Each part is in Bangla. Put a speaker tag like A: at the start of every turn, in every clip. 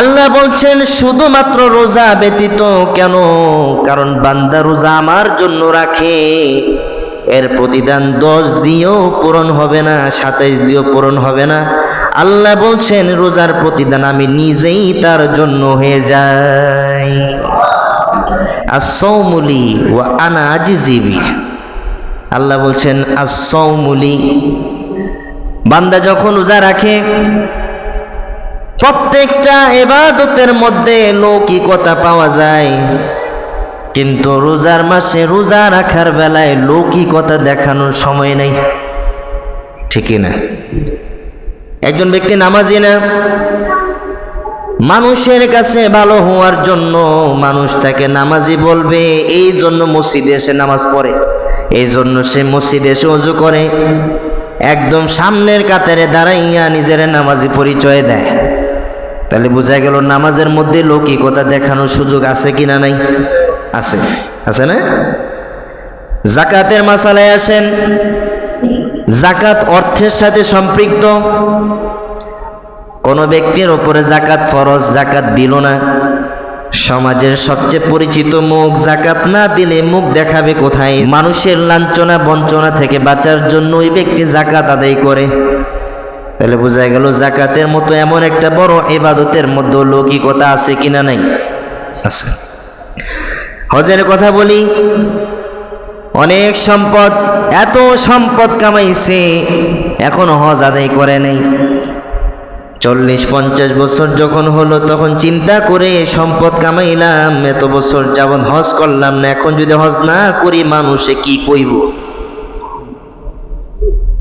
A: আল্লাহ বলছেন, শুধুমাত্র রোজা ব্যতীত কেন? কারণ বান্দা রোজা আমার জন্য রাখে। এর প্রতিদান দশ দিয়েও পূরণ হবে না, সাতাইশ দিয়েও পূরণ হবে না। আল্লাহ বলছেন, রোজার প্রতিদান আমি নিজেই তার জন্য হয়ে যাই। আসৌমুলি ও আনা আজিজিবি আল্লাহ বলছেন আসৌমুলি বান্দা যখন রোজা রাখে প্রত্যেকটা এবাদতের মধ্যে লৌকিকতা পাওয়া যায়। কিন্তু রোজার মাসে রোজা রাখার বেলায় লৌকিকতা দেখানোর সময় নেই। ঠিকই না? একজন ব্যক্তি নামাজি না? মানুষের কাছে ভালো হওয়ার জন্য মানুষ তাকে নামাজি বলবে, এই জন্য মসজিদে এসে নামাজ পড়ে, এই জন্য সে মসজিদে এসে অজু করে। একদম সামনের কাতারে দাঁড়াইয়া নিজের নামাজি পরিচয় দেয়। তাহলে বোঝা গেল নামাজের মধ্যে লৌকিকতা দেখানোর সুযোগ আছে কিনা নাই? আছে। আছে না? জাকাতের মাসালায় আসেন। জাকাত অর্থের সাথে সম্পৃক্ত। কোন ব্যক্তির ওপরে জাকাত ফরজ, জাকাত দিল না। সমাজের সবচেয়ে পরিচিত মুখ, জাকাত না দিলে মুখ দেখাবে কোথায়? মানুষের লাঞ্ছনা, বঞ্চনা থেকে বাঁচার জন্য ওই ব্যক্তি জাকাত আদায় করে। তাহলে বোঝা গেল জাকাতের মতো এমন একটা বড় এবাদতের মধ্যে লৌকিকতা আছে কিনা নাই? আছে। হজের কথা বলি, অনেক সম্পদ, এত সম্পদ কামাইছে, এখনও হজ আদায় করে নেই। চল্লিশ, পঞ্চাশ বছর যখন হলো, তখন চিন্তা করে সম্পদ কামাইলাম, এত বছর যাবৎ হজ করলাম না, এখন যদি হজ না করি মানুষে কি কইব?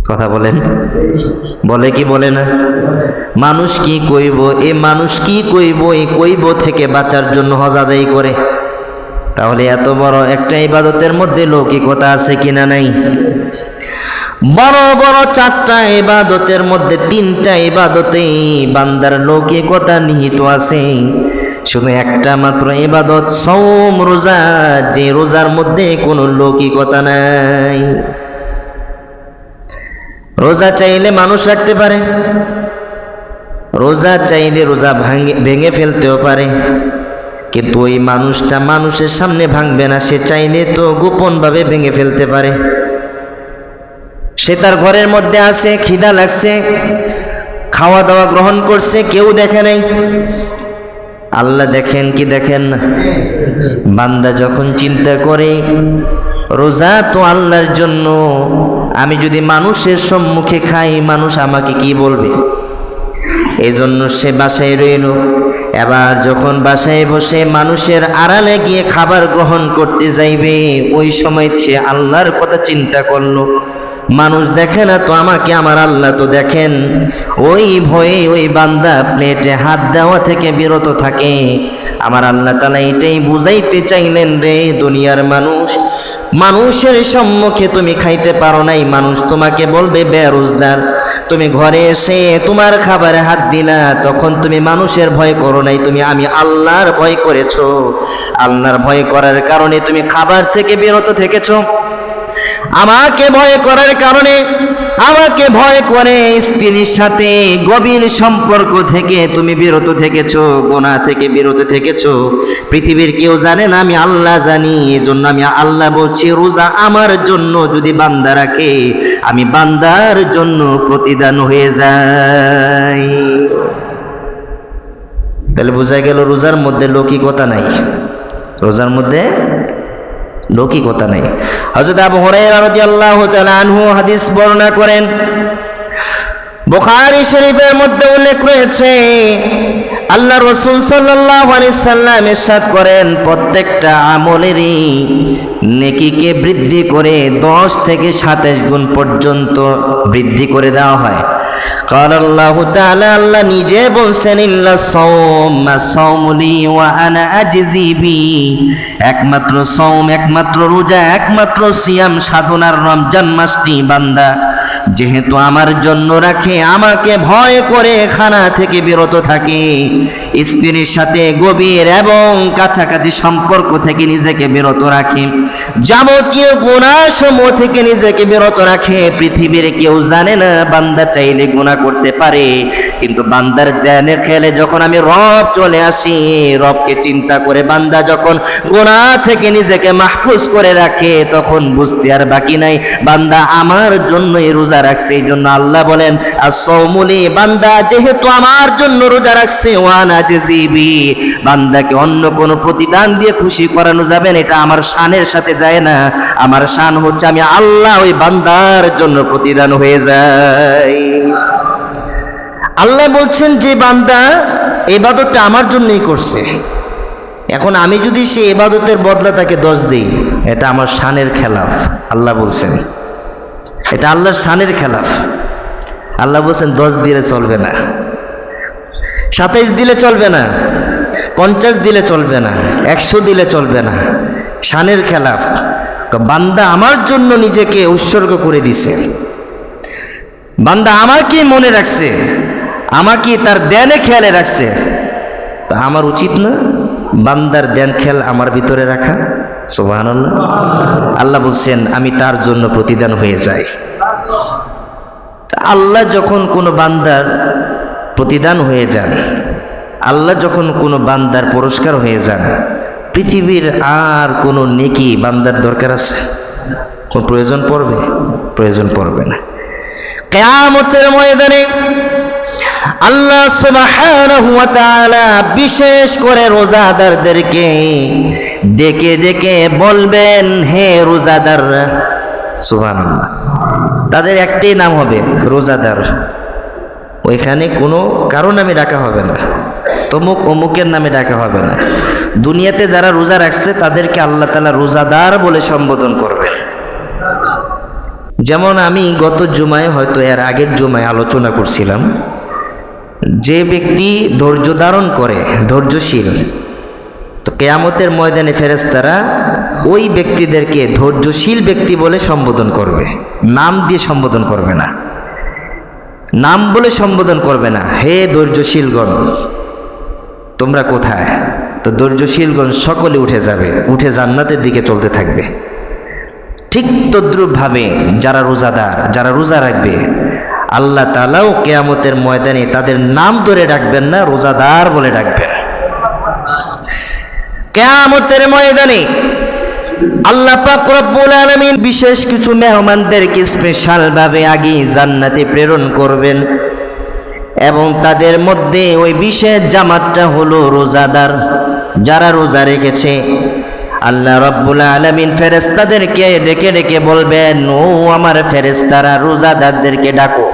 A: কথা বলেন। বলে কি বলে না? মানুষ কি কইব? এ মানুষ কি কইব? এই কইব থেকে বাঁচার জন্য হজ আদায় করে। তাহলে এত বড় একটা ইবাদতের মধ্যে লৌকিকতা আছে কিনা নাই? বড় বড় চারটা ইবাদতের মধ্যে তিনটা ইবাদতে বান্দার লৌকিকতা নিহিত আছে। শুধু একটা মাত্র ইবাদত সৌম রোজা। যে রোজার মধ্যে কোনো লৌকিকতা নাই। রোজা চাইলে মানুষ রাখতে পারে। রোজা চাইলে রোজা ভাঙে, ভেঙে ফেলতেও পারে। কিন্তু ওই মানুষটা মানুষের সামনে ভাঙবে না, সে চাইলে তো গোপনভাবে ভেঙে ফেলতে পারে। সে তার ঘরের মধ্যে আছে, খিদা লাগছে খাওয়া দাওয়া গ্রহণ করছে, কেউ দেখে নাই। আল্লাহ দেখেন কি দেখেন না? বান্দা যখন চিন্তা করে, রোজা তো আল্লাহর জন্য আমি যদি মানুষের সম্মুখে খাই, মানুষ আমাকে কি বলবে? এই জন্য সে বাসায় রইল। এবার যখন বাসায় বসে মানুষের আড়ালে গিয়ে খাবার গ্রহণ করতে যাইবে, ওই সময় সে আল্লাহর কথা চিন্তা করল। মানুষ দেখে না তো আমাকে, আমার আল্লাহ তো দেখেন। ওই ভয়ে ওই বান্দা প্লেটে হাত দেওয়া থেকে বিরত থাকে। আমার আল্লাহ তালা এটাই বুঝাইতে চাইলেন রে দুনিয়ার মানুষ মানুষের সম্মুখে তুমি খাইতে পারো নাই, মানুষ তোমাকে বলবে, বেরোজগার, তুমি ঘরে এসে তোমার খাবারে হাত দিলা, তখন তুমি মানুষের ভয় করো নাই, তুমি আমি আল্লাহর ভয় করেছ। আল্লাহর ভয় করার কারণে তুমি খাবার থেকে বিরত থেকেছ। আমাকে ভয় করার কারণে আমাকে ভয় করে স্ত্রীর সাথে, গভীর সম্পর্ক থেকে তুমি বিরত থেকেছো গোনা থেকে বিরত থেকেছো। পৃথিবীর কেউ জানে না, আমি আল্লাহ জানি, এজন্য আমি আল্লাহ বলছি, রোজা আমার জন্য যদি বান্দা রাখে, আমি বান্দার জন্য প্রতিদান হয়ে যাই। তাহলে বোঝা গেল রোজার মধ্যে লৌকিকতা নাই। রোজার মধ্যে লৌকিকতা নেই। হযরত আবু হুরায়রা রাদিয়াল্লাহু তাআলা আনহু হাদিস বর্ণনা করেন, বুখারী শরীফের মধ্যে উল্লেখ রয়েছে আল্লাহ রসুল আলাইহি সাল্লাম ইরশাদ করেন, প্রত্যেকটা আমলেরই নেকিকে বৃদ্ধি করে 10 থেকে 27 গুণ পর্যন্ত বৃদ্ধি করে দেওয়া হয়। قال الله تعالى আল্লাহ নিজে বলছেন ইল্লা সাওম সাওমুলি ওয়া আনা আজজি বি একমাত্র সওম একমাত্র রোজা একমাত্র সিয়াম সাধনার রমজান মাসটি বান্দা যেহেতু আমার জন্য রাখে আমাকে ভয় করে খানা থেকে বিরত থাকে স্ত্রীর সাথে গভীর এবং কাছাকাছি সম্পর্ক থেকে নিজেকে বিরত রাখে। যাবতীয় গুণাসমূহ থেকে নিজেকে বিরত রাখে। পৃথিবীর কেউ জানে না, বান্দা চাইলে গুণা করতে পারে। কিন্তু বান্দার ধ্যানে খেলে যখন আমি রব চলে আসি, রবকে চিন্তা করে বান্দা যখন গুণা থেকে নিজেকে মাহফুজ করে রাখে, তখন বুঝতে আর বাকি নাই, বান্দা আমার জন্যই রোজা রাখছে। এই জন্য আল্লাহ বলেন আর সৌমুলি বান্দা, যেহেতু আমার জন্য রোজা রাখছে ওয়ানা জিবি বান্দাকে অন্য কোনো প্রতিদান দিয়ে খুশি করানো যাবে না, এটা আমার শানের সাথে যায় না। আমার শান হচ্ছে আমি আল্লাহ ওই বান্দার জন্য প্রতিদান হয়ে যাই। আল্লাহ বলছেন, যে বান্দা এবাদতটা আমার জন্যই করছে। এখন আমি যদি সে এবাদতের বদলা তাকে দশ দিই, এটা আমার শানের খেলাফ। আল্লাহ বলছেন। এটা আল্লাহর শানের খেলাফ। আল্লাহ বলছেন, দশ দিলে চলবে না। সাতাইশ দিলে চলবে না, পঞ্চাশ দিলে চলবে না, একশো দিলে চলবে না। শানের খেলাফ, বান্দা আমার জন্য নিজেকে উৎসর্গ করে দিছে। বান্দা আমাকে মনে রাখছে আমাকে তার দেনে খেয়ালে রাখছে। তা আমার উচিত না বান্দার দেন খেয়াল আমার ভিতরে রাখা? সোবাহান আল্লাহ বলছেন, আমি তার জন্য প্রতিদান হয়ে যাই। আল্লাহ যখন কোনো বান্দার প্রতিদান হয়ে যান। আল্লাহ যখন কোনো বান্দার পুরস্কার হয়ে যান, পৃথিবীর আর কোনো নেকি বান্দার দরকার আছে? কোন প্রয়োজন পড়বে? প্রয়োজন পড়বে না। কেয়ামতের ময়দানে আল্লাহ বিশেষ করে রোজাদারদেরকে ডেকে ডেকে বলবেন, হে রোজাদাররা, সুবহানাল্লাহ, তাদের একটাই নাম হবে রোজাদার। ওইখানে কোনো কারও নামে ডাকা হবে না। তমুক অমুকের নামে ডাকা হবে না। দুনিয়াতে যারা রোজা রাখছে, তাদেরকে আল্লাহ তালা রোজাদার বলে সম্বোধন করবেন। যেমন আমি গত জুমায়, হয়তো এর আগের জুমায় আলোচনা করছিলাম, যে ব্যক্তি ধৈর্য ধারণ করে, ধৈর্যশীল, তো কেয়ামতের ময়দানে ফেরেস্তারা ওই ব্যক্তিদেরকে ধৈর্যশীল ব্যক্তি বলে সম্বোধন করবে। নাম দিয়ে সম্বোধন করবে না। নাম বলে সম্বোধন করবে না। হে ধৈর্যশীলগণ, তোমরা কোথায়? তো ধৈর্যশীলগণ সকলে উঠে যাবে, উঠে জান্নাতের দিকে চলতে থাকবে। ঠিক তদ্রুপভাবে যারা রোজাদার, যারা রোজা রাখবে, আল্লাহ তালাও কেয়ামতের ময়দানে তাদের নাম ধরে ডাকবেন না, রোজাদার বলে ডাকবেন। কেয়ামতের ময়দানে আল্লাহ পাক রব্বুল আলামিন বিশেষ কিছু মেহমানদেরকে স্পেশাল ভাবে আগে জান্নাতে প্রেরণ করবেন এবং তাদের মধ্যে ওই বিশেষ জামাতটা হলো রোজাদার। যারা রোজা রেখেছে, আল্লাহ রব্বুল আলমিন ফেরেস্তাদেরকে ডেকে ডেকে বলবেন, ও আমার ফেরেস্তারা রোজাদারদেরকে ডাকো।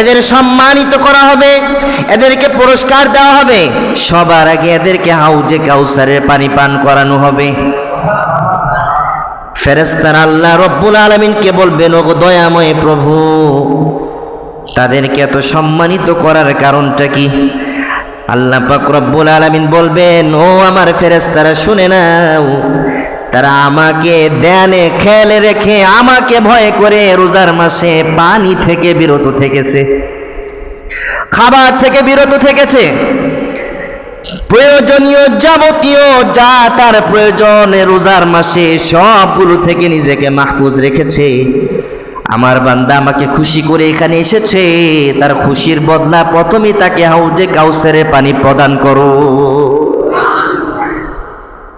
A: এদের সম্মানিত করা হবে, এদেরকে পুরস্কার দেওয়া হবে। সবার আগে এদেরকে হাউজে কাউসারের পানি পান করানো হবে। ফেরেস্তার আল্লাহ রব্বুল আলমিনকে বলবেন ও দয়াময় প্রভু, তাদেরকে এত সম্মানিত করার কারণটা কি? আল্লাহ পাক রব্বুল আলামিন বলবেন, ও আমার ফেরেশতারা, শুনে নাও তারা আমাকে দেনে খেলে রেখে আমাকে ভয় করে রোজার মাসে পানি থেকে বিরত থেকেছে, খাবার থেকে বিরত থেকেছে। প্রয়োজনীয় যাবতীয় যা তার প্রয়োজন রোজার মাসে সবগুলো থেকে নিজেকে মাহফুজ রেখেছে। আমার বান্দা আমাকে খুশি করে এখানে এসেছে, তার খুশির বদলা প্রথমে তাকে হাউজে কাউসারে পানি প্রদান করো।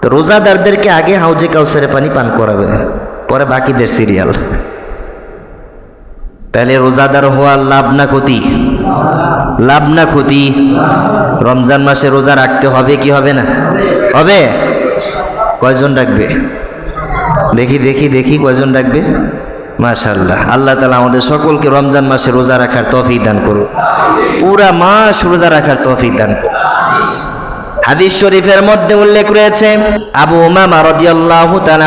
A: তো রোজাদারদেরকে আগে হাউজে কাউসারে পানি পান করাবে, পরে বাকিদের সিরিয়াল। তাহলে রোজাদার হওয়ার লাভ না ক্ষতি? লাভ না ক্ষতি? রমজান মাসে রোজা রাখতে হবে কি হবে না? হবে। কয়জন রাখবে? দেখি দেখি দেখি কয়জন রাখবে। মাশাল্লাহ আল্লাহ তালা আমাদের সকলকে রমজান মাসে রোজা রাখার তফিক দান করুন পুরা মাস রোজা রাখার তফিক দান করুন হাদিস শরীফের মধ্যে উল্লেখ রয়েছে আবু উমামা রাদিয়াল্লাহু তাআলা